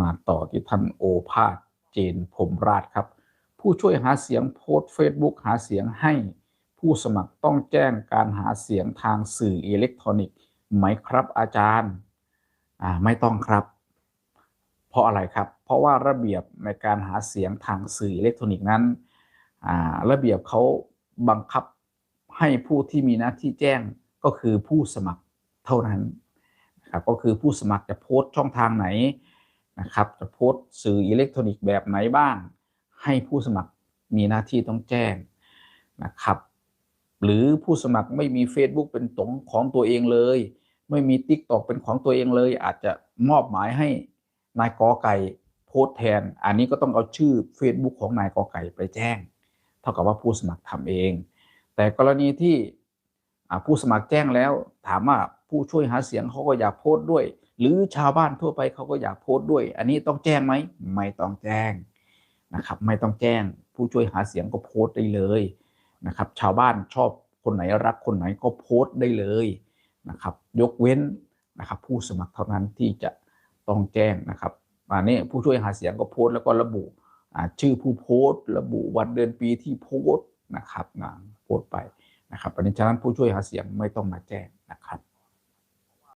มาต่อที่ท่านโอภาสเจนพรมราชครับ ผู้ช่วยหาเสียงโพสต์เฟซบุ๊กหาเสียงให้ ผู้สมัครต้องแจ้งการหาเสียงทางสื่ออิเล็กทรอนิกส์ไหมครับอาจารย์อ่าไม่ต้องครับ เพราะอะไรครับ เพราะว่าระเบียบในการหาเสียงทางสื่ออิเล็กทรอนิกส์นั้นอ่าระเบียบเขาบังคับให้ผู้ที่มีหน้าที่แจ้งก็คือผู้สมัครเท่านั้นนะครับก็คือผู้สมัครจะโพสต์ช่องทางไหน นะครับจะโพสต์สื่ออิเล็กทรอนิกส์แบบไหนบ้าง ให้ผู้สมัครมีหน้าที่ต้องแจ้งนะครับ หรือผู้สมัครไม่มี Facebook เป็นตงของตัวเองเลย ไม่มี t ิ k t o k เป็นของตัวเองเลย อาจจะมอบหมายให้นายกอไก่โพสต์แทน อันนี้ก็ต้องเอาชื่อ Facebook ของนายกอไก่ไปแจ้ง เท่ากับว่าผู้สมัครทำเอง แต่กรณีที่ผู้สมัครแจ้งแล้วถามว่าผู้ช่วยหาเสียงเขาก็อยากโพสต์ด้วย หรือชาวบ้านทั่วไปเขาก็อยากโพสต์ด้วย อันนี้ต้องแจ้งไหมไม่ต้องแจ้งนะครับ ไม่ต้องแจ้งผู้ช่วยหาเสียงก็โพสต์ได้เลยนะครับ ชาวบ้านชอบคนไหนรักคนไหนก็โพสต์ได้เลยนะครับ ยกเว้นนะครับ ผู้สมัครเท่านั้นที่จะต้องแจ้งนะครับอันนี้ผู้ช่วยหาเสียงก็โพสต์แล้วก็ระบุชื่อผู้โพสต์ ระบุวันเดือนปีที่โพสต์นะครับนะโพสต์ไปนะครับอันนี้ฉะนั้นผู้ช่วยหาเสียงไม่ต้องมาแจ้งนะครับ